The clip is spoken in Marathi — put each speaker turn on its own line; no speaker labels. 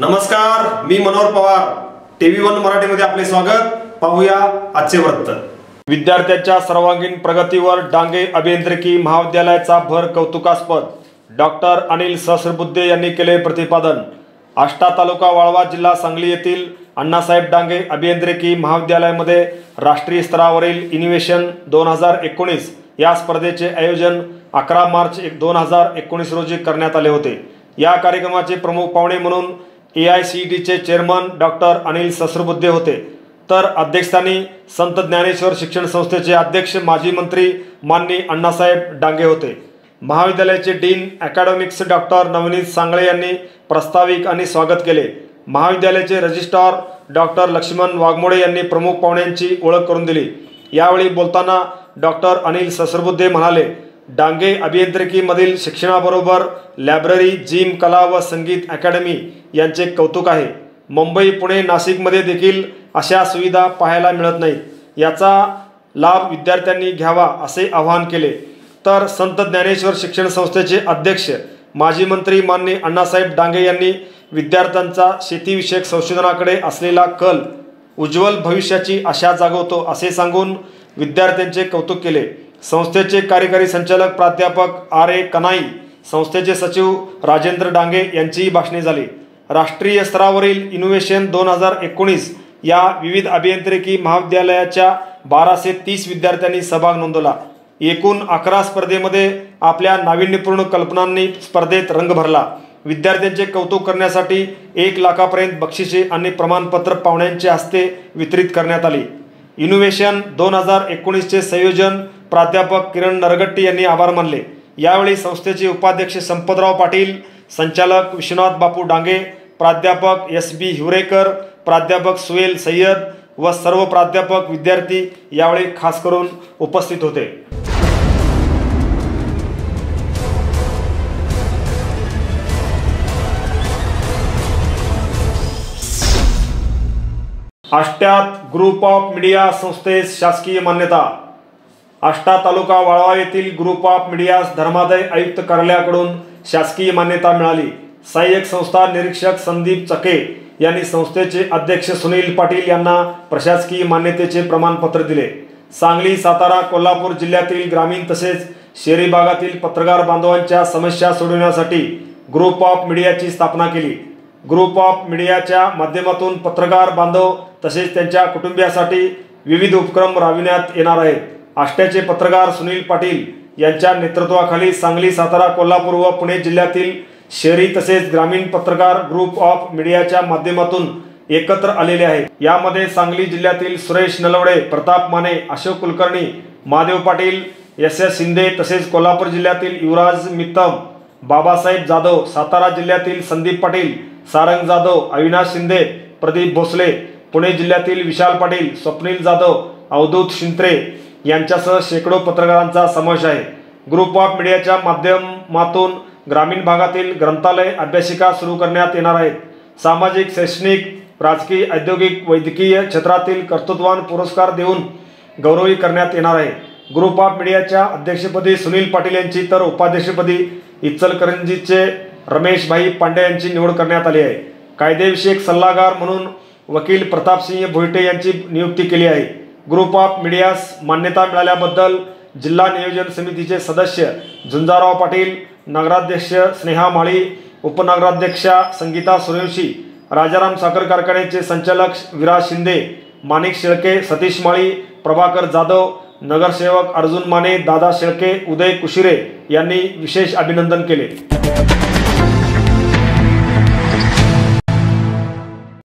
नमस्कार मी मनोहर पवार. टीव्ही वन मराठीमध्ये आपले स्वागत. पाहूया आजचे वृत्त. विद्यार्थ्यांच्या सर्वांगीण प्रगतीवर डांगे अभियांत्रिकी महाविद्यालयाचा भर कौतुकास्पद. डॉक्टर अनिल सहस्रबुद्धे यांनी केले प्रतिपादन. आष्टा तालुका वाळवा जिल्हा सांगली येथील अण्णासाहेब डांगे अभियांत्रिकी महाविद्यालयामध्ये राष्ट्रीय स्तरावरील इनिव्हेशन दोन हजार एकोणीस या स्पर्धेचे आयोजन अकरा मार्च एक दोन हजार एकोणीस रोजी करण्यात आले होते. या कार्यक्रमाचे प्रमुख पाहुणे म्हणून ए आय सी टीचे चेअरमन डॉक्टर अनिल ससरबुद्धे होते. तर अध्यक्षस्थानी संत ज्ञानेश्वर शिक्षण संस्थेचे अध्यक्ष माजी मंत्री माननी अण्णासाहेब डांगे होते. महाविद्यालयाचे dean academics doctor Navneet Sangle यांनी प्रास्ताविक आणि स्वागत केले. महाविद्यालयाचे रजिस्ट्रार डॉक्टर लक्ष्मण वाघमोडे यांनी प्रमुख पाहुण्यांची ओळख करून दिली. यावेळी बोलताना डॉक्टर अनिल ससरबुद्धे म्हणाले डांगे अभियांत्रिकीमधील शिक्षणाबरोबर लायब्ररी जिम कला व संगीत अकॅडमी यांचे कौतुक आहे. मुंबई पुणे नाशिकमध्ये देखील अशा सुविधा पाहायला मिळत नाहीत. याचा लाभ विद्यार्थ्यांनी घ्यावा असे आवाहन केले. तर संत ज्ञानेश्वर शिक्षण संस्थेचे अध्यक्ष माजी मंत्री माननीय अण्णासाहेब डांगे यांनी विद्यार्थ्यांचा शेतीविषयक संशोधनाकडे असलेला कल उज्ज्वल भविष्याची आशा जागवतो असे सांगून विद्यार्थ्यांचे कौतुक केले. संस्थेचे कार्यकारी संचालक प्राध्यापक आर ए कनाई संस्थेचे सचिव राजेंद्र डांगे यांचीही भाषणे झाली. राष्ट्रीय स्तरावरील इनोव्हेशन दोन हजार एकोणीस या विविध अभियांत्रिकी महाविद्यालयाच्या बाराशे तीस विद्यार्थ्यांनी सहभाग नोंदवला. एकूण अकरा स्पर्धेमध्ये आपल्या नाविन्यपूर्ण कल्पनांनी स्पर्धेत रंग भरला. विद्यार्थ्यांचे कौतुक करण्यासाठी एक लाखापर्यंत बक्षिसे आणि प्रमाणपत्र पाहुण्यांच्या हस्ते वितरित करण्यात आली. इनोव्हेशन दोन हजार एकोणीसचे संयोजन प्राध्यापक किरण नरगट्टी यांनी आभार मानले. यावेळी संस्थेचे उपाध्यक्ष संपतराव पाटील संचालक विश्वनाथ बापू डांगे प्राध्यापक एस बी हिवरेकर प्राध्यापक सुहेल सय्यद व सर्व प्राध्यापक विद्यार्थी यावेळी खास करून उपस्थित होते. आष्ट्यात ग्रुप ऑफ मीडिया संस्थेस शासकीय मान्यता आष्टा तालुका वाळवा येथील ग्रुप ऑफ मीडियास धर्मादाय आयुक्त कार्यालयाकडून शासकीय मान्यता मिळाली. सहाय्यक संस्था निरीक्षक संदीप चके यांनी संस्थेचे अध्यक्ष सुनील पाटील यांना प्रशासकीय मान्यतेचे प्रमाणपत्र दिले. सांगली सातारा कोल्हापूर जिल्ह्यातील ग्रामीण तसेच शहरी भागातील पत्रकार बांधवांच्या समस्या सोडवण्यासाठी ग्रुप ऑफ मीडियाची स्थापना केली. ग्रुप ऑफ मीडियाच्या माध्यमातून पत्रकार बांधव तसेच त्यांच्या कुटुंबियासाठी विविध उपक्रम राबविण्यात येणार आहेत. आष्ट्याचे पत्रकार सुनील पाटील यांच्या नेतृत्वाखाली सांगली सातारा कोल्हापूर व पुणे जिल्ह्यातील शहरी तसेच ग्रामीण पत्रकार ग्रुप ऑफ मीडियाच्या माध्यमातून एकत्र आलेले आहे यामध्ये सांगली जिल्ह्यातील सुरेश नलवडे प्रताप माने अशोक कुलकर्णी महादेव पाटील एस एस शिंदे तसेच कोल्हापूर जिल्ह्यातील युवराज मित्तम बाबासाहेब जाधव सातारा जिल्ह्यातील संदीप पाटील सारंग जाधव अविनाश शिंदे प्रदीप भोसले पुणे जिल्ह्यातील विशाल पाटील स्वप्नील जाधव अवधूत शिंत्रे यांच्यासह शेकडो पत्रकारांचा समावेश आहे. ग्रुप ऑफ मीडियाच्या माध्यमातून ग्रामीण भागातील ग्रंथालय अभ्यासिका सुरू करण्यात येणार आहेत. सामाजिक शैक्षणिक राजकीय औद्योगिक वैद्यकीय क्षेत्रातील कर्तृत्वान पुरस्कार देऊन गौरवी करण्यात येणार आहे. ग्रुप ऑफ मीडियाच्या अध्यक्षपदी सुनील पाटील यांची तर उपाध्यक्षपदी इचलकरंजीचे रमेशभाई पांडे यांची निवड करण्यात आली आहे. कायदेविषयक सल्लागार म्हणून वकील प्रतापसिंह भोईटे यांची नियुक्ती केली आहे. ग्रुप ऑफ मीडियास मान्यता मिळाल्याबद्दल जिल्हा नियोजन समितीचे सदस्य झुंजाराव पाटील नगराध्यक्ष स्नेहा माळी उपनगराध्यक्षा संगीता सूर्यवंशी राजाराम साखर कारखान्याचे संचालक विराज शिंदे माणिक शेळके सतीश माळी प्रभाकर जाधव नगरसेवक अर्जुन माने दादा शेळके उदय कुशिरे यांनी विशेष अभिनंदन केले.